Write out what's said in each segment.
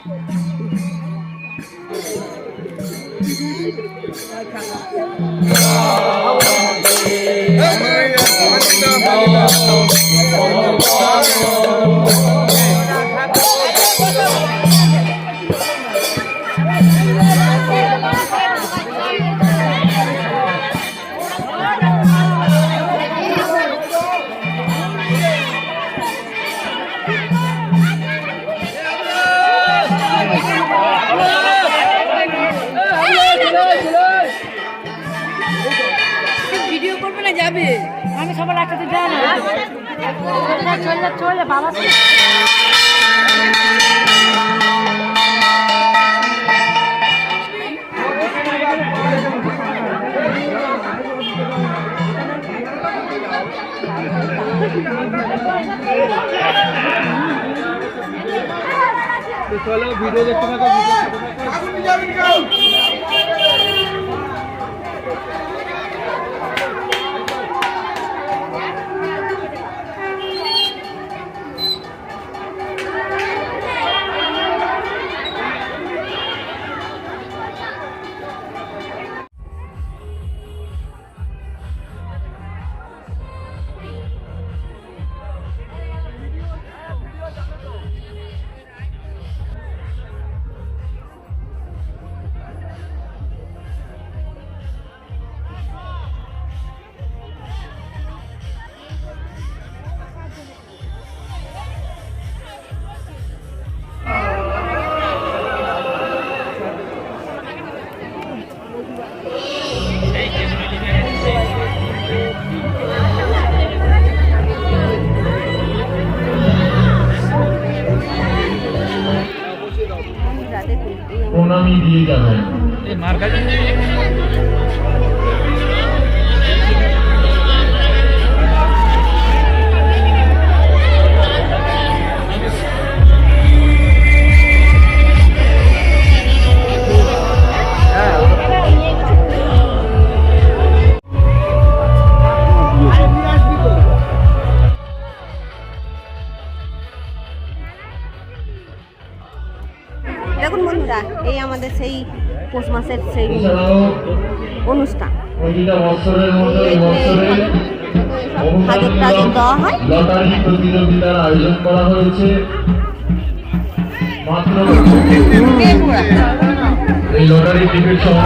Video সবার একসাথে যাই না চলে চলে চলে বাবা চলো ভিডিও দেখতে থাকো প্রণামী দিয়ে যাবেন দেখুন বন্ধুরা এই আমাদের সেই পৌষ মাসের সেই অনুষ্ঠান। দেওয়া হয় লটারি প্রতিযোগিতার আয়োজন করা হয়েছে মাত্র এই লটারি টিকিট সহ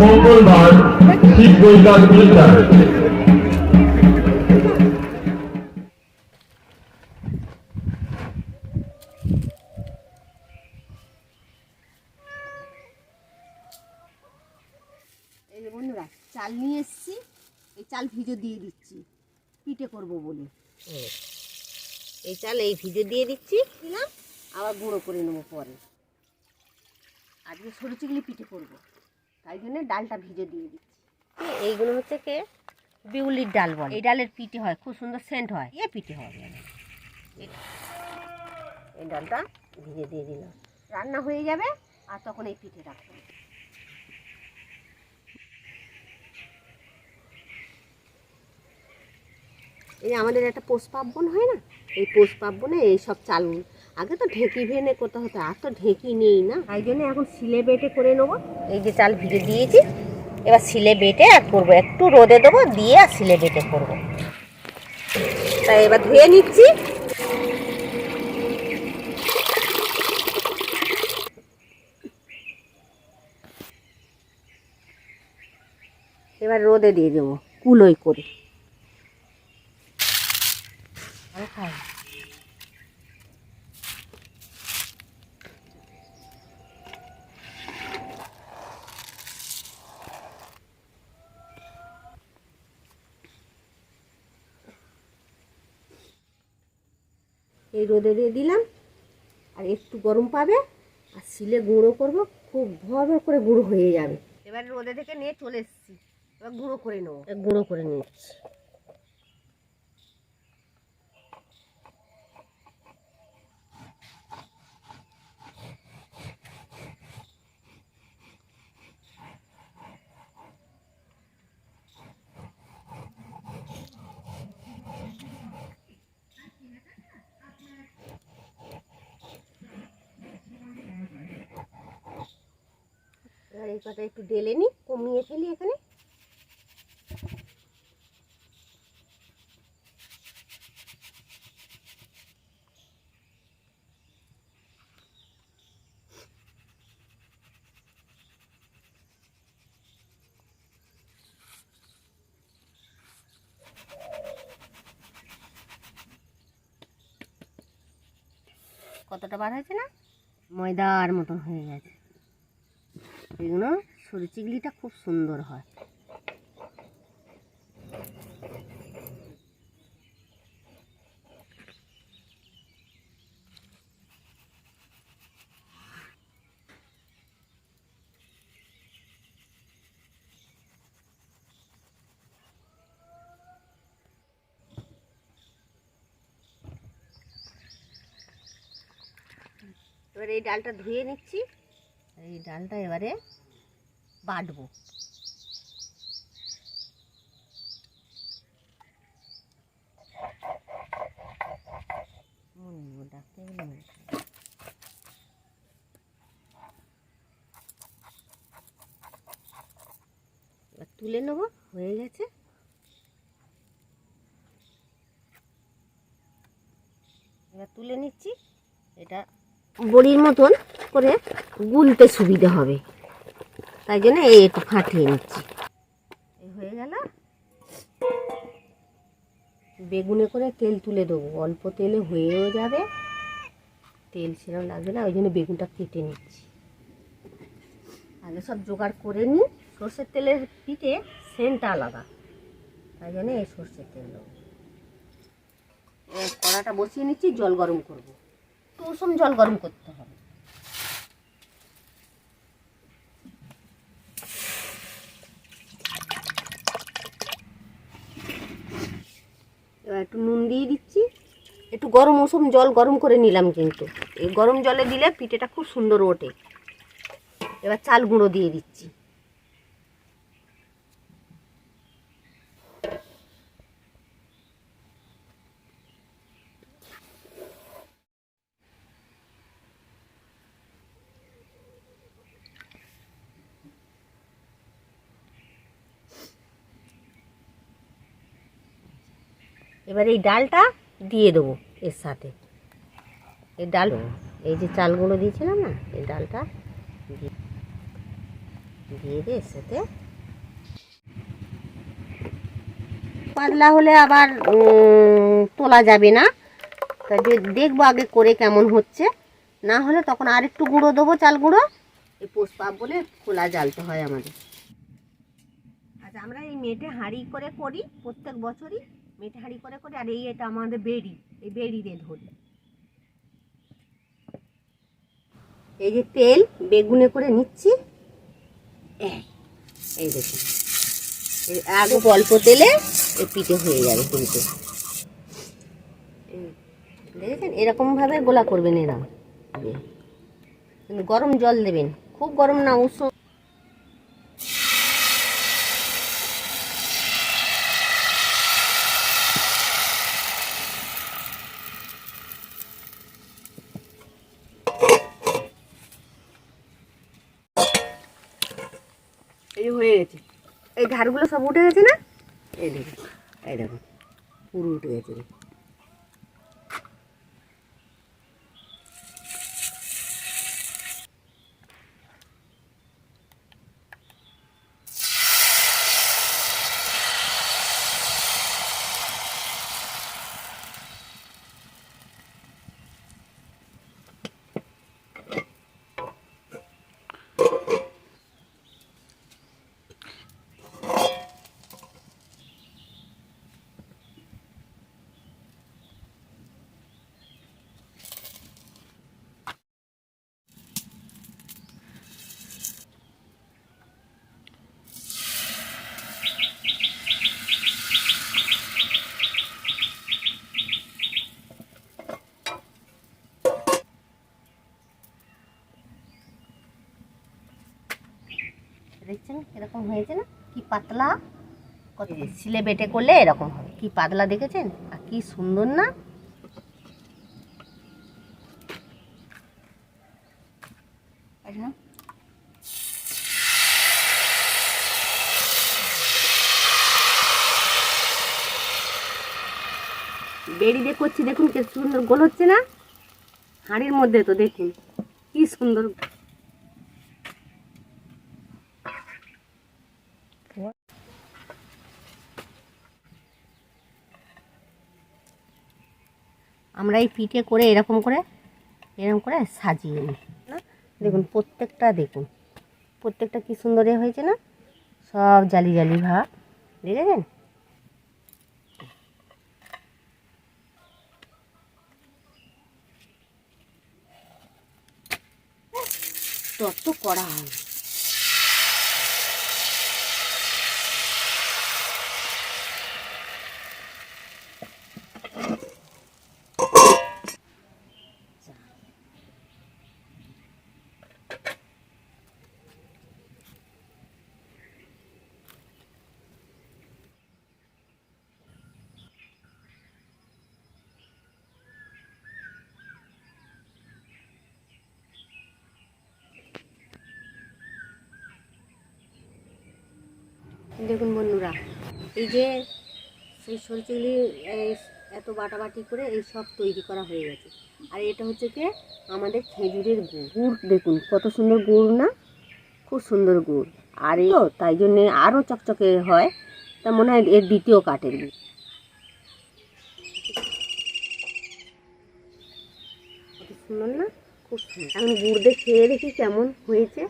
মঙ্গলবার ঠিক যে বন্ধুরা চাল নিয়ে এসেছি। এই চাল ভিজে দিয়ে দিচ্ছি। পিঠে করব বলে। এই চাল এই ভিজে দিয়ে দিচ্ছি। দিলাম আবার গুঁড়ো করে নেব পরে। আজকে পিঠে করব। তাই জন্য ডালটা ভিজে দিয়ে দিচ্ছি। এইগুলো হচ্ছে কে? বিউলির ডাল বলে। এই ডালের পিঠে হয় খুব সুন্দর সেন্ট হয়। এ পিঠে হয়। এই- ডালটা ভিজে দিয়ে দিলাম। রান্না হয়ে যাবে আর তখন এই পিঠে রাখব। এই আমাদের একটা পোষ পার্বণ হয় না? এই পোষ পার্বণে এই সব চাল আগে তো ঢেঁকি ভেনে করতে হতো আর তো ঢেঁকি নেই না। তাই জন্য এখন সিলে বেটে করে নেব। এই যে চাল ভিজে দিয়েছি এবার সিলে বেটে আর করব। একটু রোদে দেবো, দিয়ে আর সিলে বেটে করব। তাই এবার ধুয়ে নিচ্ছি। এবার রোদে দিয়ে দেবো কুলোই করে। এই রোদে দিয়ে দিলাম। আর একটু গরম পাবে আর শিলে গুঁড়ো করব খুব ভর করে গুঁড়ো হয়ে যাবে। এবার রোদে থেকে নিয়ে চলে এসেছি। এবার গুঁড়ো করে নেব। গুঁড়ো করে নিচ্ছি। এই কটা একটু ডেলে নিই, কমিয়ে ফেলি এখানে। কতটা বার হয়েছে না? ময়দার মতন হয়ে গেছে। এগুলো সরু চিংড়িটা খুব সুন্দর হয়। এবার এই ডালটা ধুয়ে নিচ্ছি। এই ডালটা এবারে বাটবো। এবার তুলে নেব হয়ে গেছে এবার তুলে নিচ্ছি এটা বড়ির মতন করে গুলতে সুবিধা হবে। তাই জন্য এই একটু ফাটিয়ে নিচ্ছি। হয়ে গেল। বেগুনে করে তেল তুলে দেবো। অল্প তেলে হয়েও যাবে। তেল সেরকম লাগবে না, ওই জন্য বেগুনটা কেটে নিচ্ছি। আগে সব জোগাড় করে নিই। সর্ষের তেলের পিঠে সেন্টটা আলাদা। তাই জন্য এই সর্ষের তেল দেবো। কড়াটা বসিয়ে নিচ্ছি, জল গরম করব। একটু উষুম জল গরম করতে হবে। এবার একটু নুন দিয়ে দিচ্ছি। একটু গরম উষুম জল গরম করে নিলাম কিন্তু। এই গরম জলে দিলে পিঠেটা খুব সুন্দর ওঠে। এবার চাল গুঁড়ো দিয়ে দিচ্ছি। এবার এই ডালটা দিয়ে দেবো এর সাথে। এই ডাল এই যে চালগুলো দিয়েছিলাম না এই ডালটা দিয়ে দিয়ে এর সাথে। পাতলা হলে আবার তোলা যাবে না। তা দেখব আগে করে কেমন হচ্ছে। না হলে তখন আর একটু গুঁড়ো দেবো চাল গুঁড়ো এই পোষ পাপ বলে খোলা জ্বালতে হয় আমাদের। আচ্ছা আমরা এই মেটে হাঁড়ি করে করি প্রত্যেক বছরই। মেটে হাঁড়ি করে করি আর এই এটা আমাদের বেড়ি এই বেড়ি দিয়ে ধরি এই যে তেল বেগুনে করে নিচ্ছি। এই, দেখুন। আগে অল্প তেলে এই পিঠে হয়ে যাবে কিন্তু দেখেছেন? এরকমভাবে গোলা করবেন কিন্তু গরম জল দেবেন। খুব গরম না উষ্ণ। এই হয়ে গেছে। এই ধারগুলো সব উঠে গেছে না? এই দেখুন এই দেখুন পুরো উঠে গেছে। পাতলা শিলে বেটে করলে এরকম হবে। কি পাতলা দেখেছেন? আর কি সুন্দর না? বেড়ি দিয়ে করছি দেখুন কি সুন্দর গোল হচ্ছে না? হাঁড়ির মধ্যে তো দেখুন কি সুন্দর আমরা এই পিঠে করে এরকম করে এরকম করে সাজিয়ে নিই। না? দেখুন, প্রত্যেকটা দেখুন, প্রত্যেকটা কি সুন্দর হয়েছে না? সব জালি জালি ভাব, দেখেছেন? তত করা হয় দেখুন বন্ধুরা, এই যে সেই সরচুলি এত বাটাবাটি করে এই সব তৈরি করা হয়ে গেছে। আর এটা হচ্ছে কি আমাদের খেজুরের গুড়। দেখুন কত সুন্দর গুড় না? খুব সুন্দর গুড়। আর এই তাই জন্যে আরও চকচকে হয়। তা মনে হয় এর দ্বিতীয় কাঠের গুড়। সুন্দর না? খুব সুন্দর। এখন গুড় দিয়ে খেয়ে দেখি কেমন হয়েছে।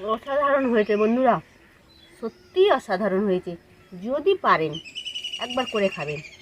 অসাধারণ হয়েছে বন্ধুরা। সত্যিই অসাধারণ হয়েছে। যদি পারেন একবার করে খাবেন।